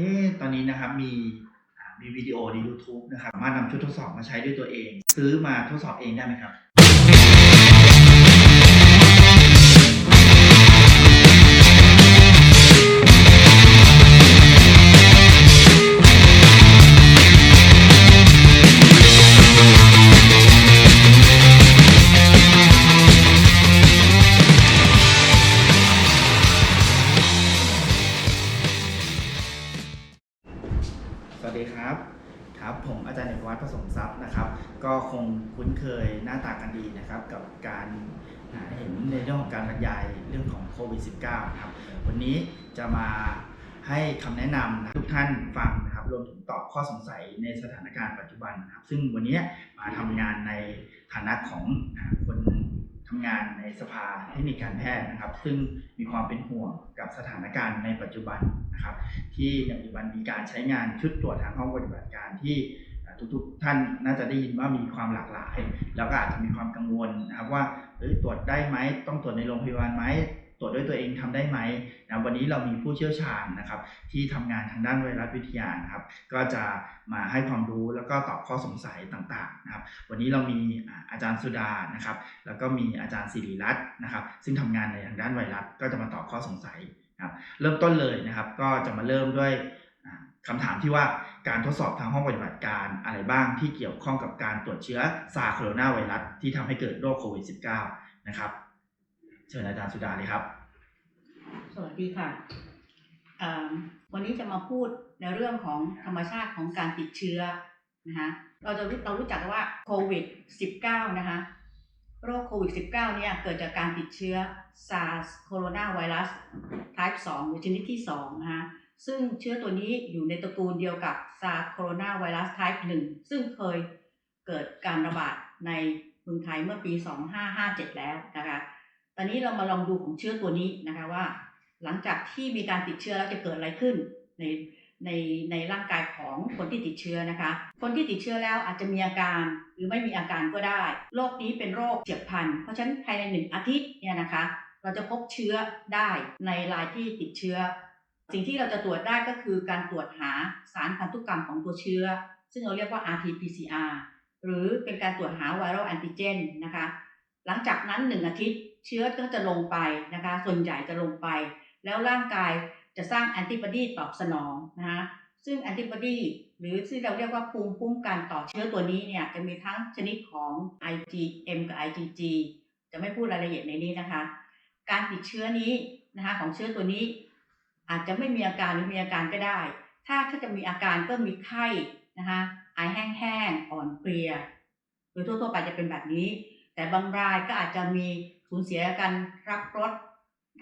อ๊ตอนนี้นะครับมีมีวิดีโอใน YouTube นะครับมานำชุดทดสอบมาใช้ด้วยตัวเอง ซื้อมาทดสอบเองได้ไหมครับ คงคุ้นเคยหน้าตากันดีนะครับกับการเห็นในเรื่องของการบรรยายเรื่องของโควิด -19 นะครับวันนี้จะมาให้คำแนะนำนะทุกท่านฟังนะครับรวมถึงตอบข้อสงสัยในสถานการณ์ปัจจุบันนะครับ ซึ่งวันนี้มาทำงานในฐานะของคนทำงานในสภาเทคนิคการแพทย์นะครับ ซึ่งมีความเป็นห่วงกับสถานการณ์ในปัจจุบันนะครับ ที่ในปัจจุบันมีการใช้งานชุดตรวจทางห้องปฏิบัติการที่ ทุกๆท่านน่าจะได้ยินว่ามีความหลากหลาย แล้วก็อาจจะมีความกังวลนะครับว่าตรวจได้ไหมต้องตรวจในโรงพยาบาลไหมตรวจด้วยตัวเองทำได้ไหมนะวันนี้เรามีผู้เชี่ยวชาญนะครับ ที่ทำงานทางด้านไวรัสวิทยานะครับ ก็จะมาให้ความรู้แล้วก็ตอบข้อสงสัยต่างๆนะครับ วันนี้เรามีอาจารย์สุดานะครับ แล้วก็มีอาจารย์สิริรัตน์นะครับ ซึ่งทำงานในทางด้านไวรัสก็จะมาตอบข้อสงสัยนะครับ เริ่มต้นเลยนะครับ ก็จะมาเริ่มด้วย คำถามที่ว่าการทดสอบทางห้องปฏิบัติการอะไรบ้างที่เกี่ยวข้องกับการตรวจเชื้อซาร์โคโรนาไวรัสที่ทำให้เกิดโรคโควิด -19 นะครับเชิญอาจารย์สุดาเลยครับ สวัสดีค่ะ วันนี้จะมาพูดในเรื่องของธรรมชาติของการติดเชื้อนะคะเราจะรู้เรารู้จักกันว่าโควิด -19 นะคะโรคโควิด -19 เนี่ยเกิดจากการติดเชื้อ SARS โคโรนาไวรัส type 2 หรือชนิดที่2นะคะ ซึ่งเชื้อตัวนี้อยู่ในตระกูลเดียวกับ SARS โคโรนาไวรัส type 1ซึ่งเคยเกิดการระบาดในเมืองไทยเมื่อปี 2557 แล้วนะคะ ตอนนี้เรามาลองดูของเชื้อตัวนี้นะคะว่า หลังจากที่มีการติดเชื้อแล้วจะเกิดอะไรขึ้นในในในร่างกายของคนที่ติดเชื้อนะคะ คนที่ติดเชื้อแล้วอาจจะมีอาการหรือไม่มีอาการก็ได้ โรคนี้เป็นโรคเฉียบพลัน เพราะฉะนั้นภายในหนึ่งอาทิตย์เนี่ยนะคะ เราจะพบเชื้อได้ในรายที่ติดเชื้อ สิ่งที่เราจะตรวจได้ก็คือการตรวจหาสารพันธุกรรมของตัวเชื้อ ซึ่งเราเรียกว่า RT-PCR หรือเป็นการตรวจหาไวรัลแอนติเจนนะคะ หลังจากนั้นหนึ่งอาทิตย์เชื้อก็จะลงไปนะคะ ส่วนใหญ่จะลงไป แล้วร่างกายจะสร้างแอนติบอดีตอบสนองนะคะซึ่งแอนติบอดีหรือที่เราเรียกว่าภูมิคุ้มกันต่อเชื้อตัวนี้เนี่ยจะมีทั้งชนิดของ IgM กับ IgG จะไม่พูดรายละเอียดในนี้นะคะ การติดเชื้อนี้นะคะของเชื้อตัวนี้ อาจจะไม่มีอาการหรือมีอาการก็ได้ ถ้าถ้าจะมีอาการก็มีไข้นะคะไอแห้งๆอ่อนเพลียโดยทั่วๆไปจะเป็นแบบนี้ แต่บางรายก็อาจจะมีสูญเสียการรับรส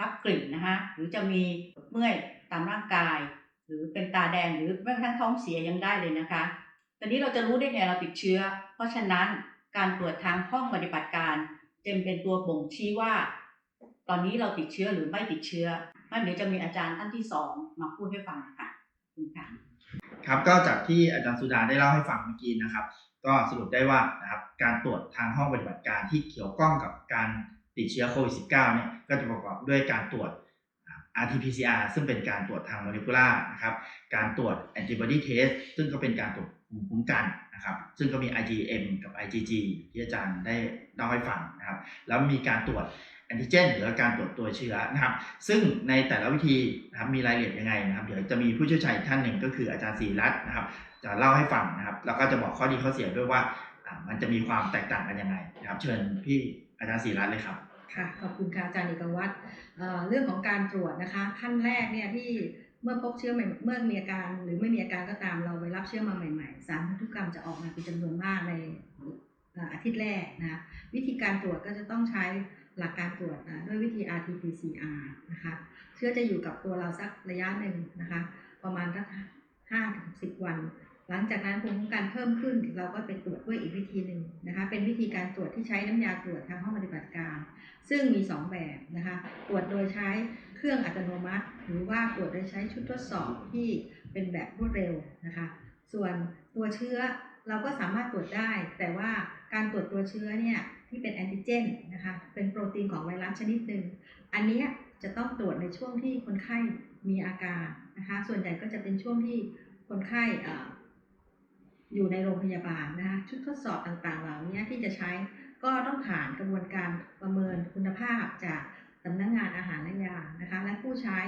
รับกลิ่นนะคะหรือจะมีเมื่อยตามร่างกาย หรือเป็นตาแดงหรือแม้กระทั่งท้องเสียยังได้เลยนะคะตอนนี้เราจะรู้ได้ไงเราติดเชื้อ เพราะฉะนั้นการตรวจทางห้องปฏิบัติการจึงเป็นตัวบ่งชี้ว่า ตอนนี้เราติดเชื้อหรือไม่ติดเชื้อ งั้นเดี๋ยวจะมีอาจารย์ท่านที่สองมาพูดให้ฟังค่ะคุณค่ะครับก็จากที่อาจารย์สุดาได้เล่าให้ฟังเมื่อกี้นะครับ ก็สรุปได้ว่านะครับการตรวจทางห้องปฏิบัติการที่เกี่ยวข้องกับการติดเชื้อโควิด -19 เนี่ยก็จะประกอบด้วยการตรวจ RT-PCR ซึ่งเป็นการตรวจทางโมเลกุลาร์นะครับ การตรวจ antibody test ซึ่งก็เป็นการตรวจภูมิคุ้มกันนะครับ ซึ่งก็มี IgM กับ IgG ที่อาจารย์ได้เล่าให้ฟังนะครับ แล้วมีการตรวจ แอนติเจนหรือการตรวจตัวเชื้อนะครับ ซึ่งในแต่ละวิธีนะครับมีรายละเอียดยังไงนะครับ เดี๋ยวจะมีผู้เชี่ยวชาญอีกท่านหนึ่งก็คืออาจารย์ศรีรัตน์นะครับ จะเล่าให้ฟังนะครับ แล้วก็จะบอกข้อดีข้อเสียด้วยว่ามันจะมีความแตกต่างกันยังไงนะครับ เชิญพี่อาจารย์ศรีรัตน์เลยครับค่ะขอบคุณค่ะอาจารย์เอกวัตรเรื่องของการตรวจนะคะขั้นแรกเนี่ยที่เมื่อพบเชื้อใหม่เมื่อมีอาการหรือไม่มีอาการก็ตามเราไปรับเชื้อมาใหม่ๆ สารพันธุกรรมจะออกมาเป็นจำนวนมากในอาทิตย์แรกนะวิธีการตรวจก็จะต้องใช้ หลักการตรวจอ่าด้วยวิธี RT-PCR นะคะ เชื้อจะอยู่กับตัวเราสักระยะหนึ่งนะคะ ประมาณสักห้าถึงสิบวัน หลังจากนั้นภูมิคุ้มกันเพิ่มขึ้น เราก็ไปตรวจด้วยอีกวิธีหนึ่งนะคะ เป็นวิธีการตรวจที่ใช้น้ำยาตรวจทางห้องปฏิบัติการ ซึ่งมี 2 แบบนะคะ ตรวจโดยใช้เครื่องอัตโนมัติ หรือว่าตรวจโดยใช้ชุดทดสอบที่เป็นแบบรวดเร็วนะคะ ส่วนตัวเชื้อ เราก็สามารถตรวจได้ แต่ว่าการตรวจตัวเชื้อเนี่ยที่เป็นแอนติเจนนะคะเป็นโปรตีนของไวรัสชนิดหนึ่งอันนี้จะต้องตรวจในช่วงที่คนไข้มีอาการนะคะ ส่วนใหญ่ก็จะเป็นช่วงที่คนไข้อออยู่ในโรงพยาบาลนะคะชุดทดสอบต่างๆ เหล่านี้ที่จะใช้ก็ต้องผ่านกระบวนการประเมินคุณภาพจากสำนักงานอาหารและยานะคะ และผู้ใช้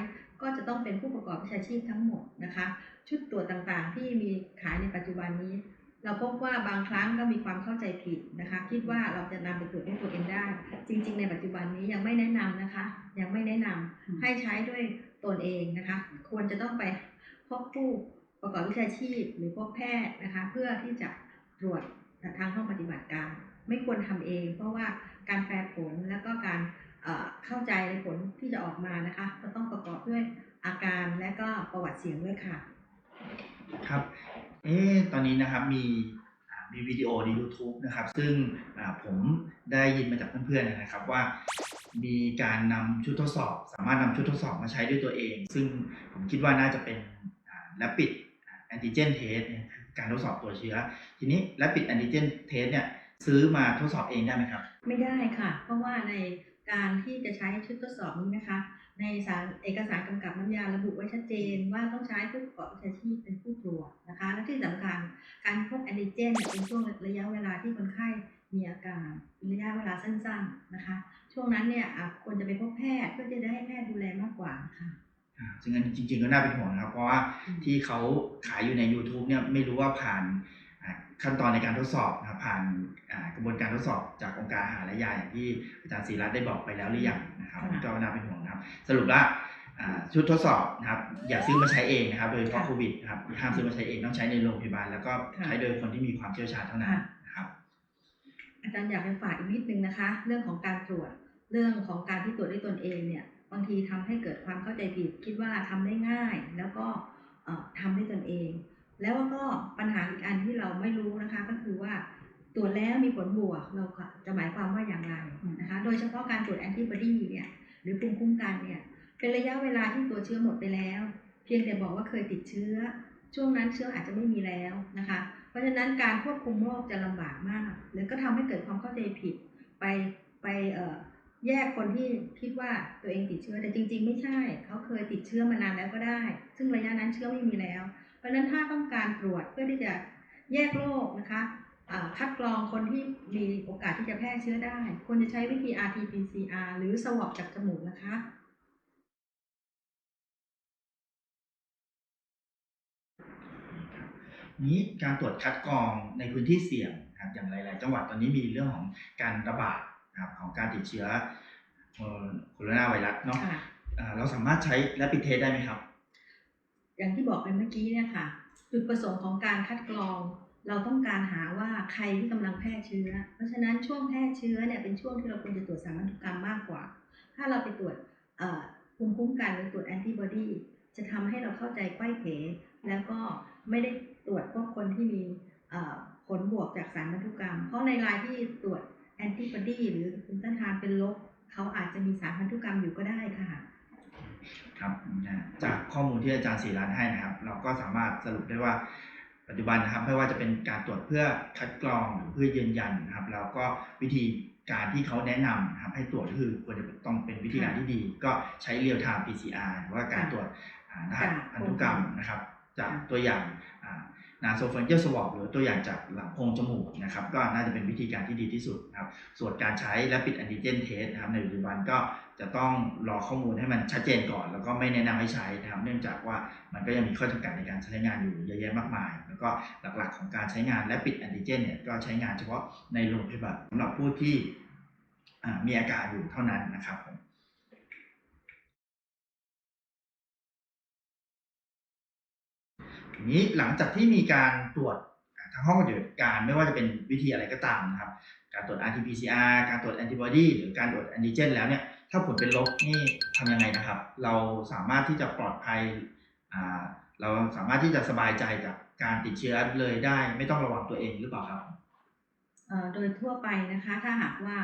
ก็จะต้องเป็นผู้ประกอบวิชาชีพทั้งหมดนะคะ ชุดตรวจต่างๆ ที่มีขายในปัจจุบันนี้ เราพบว่าบางครั้งก็มีความเข้าใจผิดนะคะ คิดว่าเราจะนำไปตรวจด้วยตัวเองได้ จริง ๆ ในปัจจุบันนี้ยังไม่แนะนำนะคะ ยังไม่แนะนำอืมให้ใช้ด้วยตนเองนะคะ ควรจะต้องไปพบผู้ประกอบวิชาชีพ หรือพบแพทย์นะคะ เพื่อที่จะตรวจทางห้องปฏิบัติการ ไม่ควรทำเอง เพราะว่าการแปลผลแล้วก็การเอ่อเข้าใจในผลที่จะออกมานะคะ ก็ต้องประกอบด้วยอาการและก็ประวัติเสียงด้วยค่ะ ครับ เอ๊ะตอนนี้นะครับมีมีวิดีโอใน YouTube นะครับ ซึ่งผมได้ยินมาจากเพื่อนๆนะครับว่า มีการนำชุดทดสอบ สามารถนำชุดทดสอบมาใช้ด้วยตัวเอง ซึ่งผมคิดว่าน่าจะเป็นแ a ปิดแอนติเจนเทสการทดสอบตัวเชื้อ ทีนี้แ a ปิดแอนติเจนเทสเนี่ยซื้อมาทดสอบเองได้ไหมครับ ไม่ได้ค่ะ เพราะว่าในการที่จะใช้ชุดทดสอบนี้นะคะ ในสารเอกสารกำกับน้ำยาระบุไว้ชัดเจนว่าต้องใช้ผู้ประกอบวิชาชีพเป็นผู้ตรวจนะคะ และที่สำคัญการพบแอนติเจนเนี่ยเป็นช่วงระยะเวลาที่คนไข้มีอาการเป็นระยะเวลาสั้นๆนะคะ ช่วงนั้นเนี่ยอะควรจะไปพบแพทย์เพื่อจะได้ให้แพทย์ดูแลมากกว่าค่ะอ่าซึ่งอันนี้จริงๆก็น่าเป็นห่วงนะครับเพราะว่าอืมที่เขาขายอยู่ใน YouTube เนี่ยไม่รู้ว่าผ่านอ่าขั้นตอนในการทดสอบนะครับผ่านอ่า กระบวนการทดสอบจากองค์การอาหารและยาอย่างที่อาจารย์ศรีรัตน์ได้บอกไปแล้วหรือยังนะครับค่ะ ก็น่าเป็นห่วงนะครับ สรุปว่าอ่าชุดทดสอบนะครับอย่าซื้อมาใช้เองนะครับ โดยเฉพาะค่ะโควิดนะครับห้ามซื้อมาใช้เองต้องใช้ในโรงพยาบาลแล้วก็ค่ะใช้โดยคนที่มีความเชี่ยวชาญเท่านั้นค่ะ นะครับ อาจารย์อยากจะฝากอีกนิดนึงนะคะ เรื่องของการตรวจเรื่องของการที่ตรวจด้วยตนเองเนี่ยบางทีทำให้เกิดความเข้าใจผิดคิดว่าทำได้ง่าย แล้วก็เอ่อทำด้วยตนเอง แล้วก็ปัญหาอีกอันที่เราไม่รู้นะคะ ก็คือว่า ตรวจแล้วมีผลบวกเราจะหมายความว่าอย่างไรนะคะ โดยเฉพาะการตรวจแอนติบอดีเนี่ยหรือภูมิคุ้มกันเนี่ยเป็นระยะเวลาที่ตัวเชื้อหมดไปแล้ว เพียงแต่บอกว่าเคยติดเชื้อ ช่วงนั้นเชื้ออาจจะไม่มีแล้วนะคะ เพราะฉะนั้นการควบคุมโรคจะลำบากมาก หรือก็ทำให้เกิดความเข้าใจผิดไปไปเแยกคนที่คิดว่าตัวเองติดเชื้อแต่จริง ๆ ไม่ใช่ เขาเคยติดเชื้อมานานแล้วก็ได้ ซึ่งระยะนั้นเชื้อไม่มีแล้ว เพราะฉะนั้นถ้าต้องการตรวจเพื่อที่จะแยกโรคนะคะ คัดกรองคนที่มีโอกาสที่จะแพร่เชื้อได้ ควรจะใช้วิธี RT-PCR หรือสวอปจากจมูกนะคะนี้การตรวจคัดกรองในพื้นที่เสี่ยงนะครับอย่างหลาย ๆ จังหวัดตอนนี้มีเรื่องของการระบาดนะครับของการติดเชื้อโคโรนาไวรัสเนาะค่ะอ่าเราสามารถใช้แ a ปิดเทสได้ไหมครับ อย่างที่บอกไปเมื่อกี้เนี่ยค่ะ จุดประสงค์ของการคัดกรอง เราต้องการหาว่าใครที่กำลังแพร่เชื้อ เพราะฉะนั้นช่วงแพร่เชื้อเนี่ยเป็นช่วงที่เราควรจะตรวจสารพันธุกรรมมากกว่า ถ้าเราไปตรวจภูมิคุ้มกันหรือตรวจแอนติบอดีจะทำให้เราเข้าใจไขว้เขแล้วก็ไม่ได้ตรวจพวกคนที่มีผลบวกจากสารพันธุกรรม เพราะในรายที่ตรวจแอนติบอดีหรือภูมิต้านทานเป็นลบเขาอาจจะมีสารพันธุกรรมอยู่ก็ได้ค่ะ ครับจากข้อมูลที่อาจารย์ศรีรันให้นะครับ เราก็สามารถสรุปได้ว่า ปัจจุบันนะครับไม่ว่าจะเป็นการตรวจเพื่อคัดกรองหรือเพื่อยืนยันนะครับแล้วก็วิธีการที่เขาแนะนำนะครับให้ตรวจก็คือควรจะต้องเป็นวิธีการที่ดี ก็ใช้เรียลไทม์ PCR หรือว่าการตรวจอ่ารหัสพันธุกรรมนะครับ จากตัวอย่างนาโซเฟนเจอร์สวอปหรือตัวอย่างจากหลังโพรงจมูกนะครับ ก็น่าจะเป็นวิธีการที่ดีที่สุดนะครับ ส่วนการใช้และปิดแอนติเจนเทสนะครับในปัจจุบันก็ จะต้องรอข้อมูลให้มันชัดเจนก่อน แล้วก็ไม่แนะนำให้ใช้นะครับเนื่องจากว่ามันก็ยังมีข้อจำกัดในการใช้งานอยู่เยอะแยะมากมาย แล้วก็หลักๆของการใช้งานและปิดแอนติเจนเนี่ยก็ใช้งานเฉพาะในโรงพยาบาลสำหรับผู้ที่มีอาการอยู่เท่านั้นนะครับผมทีนี้หลังจากที่มีการตรวจทางห้องปฏิบัติการไม่ว่าจะเป็นวิธีอะไรก็ตามนะครับ การตรวจ RT-PCR การตรวจแอนติบอดีหรือการตรวจแอนติเจนแล้วเนี่ย ถ้าผลเป็นลบนี่ทำยังไงนะครับ เราสามารถที่จะปลอดภัยอ่าเราสามารถที่จะสบายใจจากการติดเชื้อเลยได้ ไม่ต้องระวังตัวเองหรือเปล่าครับโดยทั่วไปนะคะ ถ้าหากว่า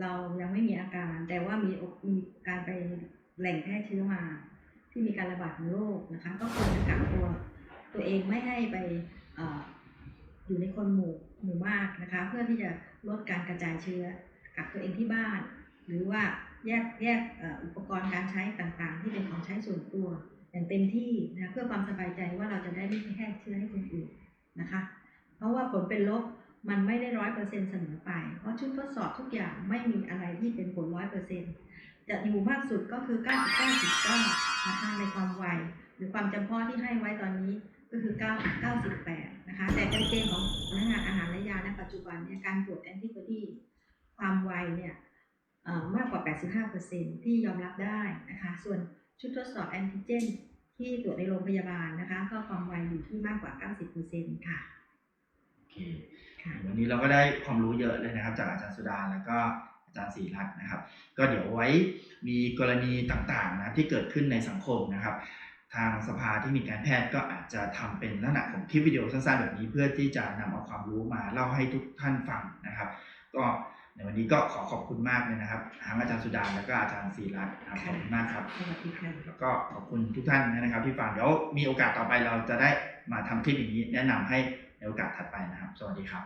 เรายังไม่มีอาการ แต่ว่ามีมีการไปแหล่งแพร่เชื้อมา ที่มีการระบาดของโรคนะคะ ก็ควรจะกักตัวตัวเองไม่ให้ไปเอ่ออยู่ในคนหมู่หมู่มากนะคะ เพื่อที่จะลดการกระจายเชื้อกักตัวเองที่บ้าน หรือว่า แยกแยกอุปกรณ์การใช้ต่างๆ ที่เป็นของใช้ส่วนตัว อย่างเต็มที่นะเพื่อความสบายใจว่าเราจะได้ไม่แพร่เชื้อให้คนอื่นนะคะ เพราะว่าผลเป็นลบมันไม่ได้ร้อยเปอร์เซ็นต์เสมอไป เพราะชุดทดสอบทุกอย่างไม่มีอะไรที่เป็นผลร้อยเปอร์เซ็นต์จะอยู่มากสุดก็คือ 99.9นะคะในความไวหรือความจำเพาะที่ให้ไว้ตอนนี้ก็คือ 9 98 นะคะ แต่กางเกณฑ์ของพนักงานอาหารและยาณปัจจุบันเนี่ยการตรวจแอนติบอดีความไวเนี่ย มากกว่า 85%ที่ยอมรับได้นะคะ ส่วนชุดทดสอบแอนติเจนที่ตรวจในโรงพยาบาลนะคะ ก็ความไวอยู่ที่มากกว่า 90%ค่ะโอเคค่ะวันนี้เราก็ได้ความรู้เยอะเลยนะครับ จากอาจารย์สุดาแล้วก็อาจารย์ศรีรัตน์นะครับ ก็เดี๋ยวไว้มีกรณีต่างๆนะที่เกิดขึ้นในสังคมนะครับ ทางสภาที่มีการแพทย์ก็อาจจะทำเป็นลักษณะของคลิปวิดีโอสั้นๆแบบนี้ เพื่อที่จะนำเอาความรู้มาเล่าให้ทุกท่านฟังนะครับ ก็ ในวันนี้ก็ขอขอบคุณมากเลยนะครับทั้งอาจารย์สุดาแล้วก็อาจารย์ศรีรัตน์นะครับขอบคุณมากครับสวัสดีค่ะแล้วก็ขอบคุณทุกท่านนะครับ ที่ฟังเดี๋ยวมีโอกาสต่อไปเราจะได้มาทำคลิปอย่างนี้ แนะนำให้ในโอกาสถัดไปนะครับ สวัสดีครับ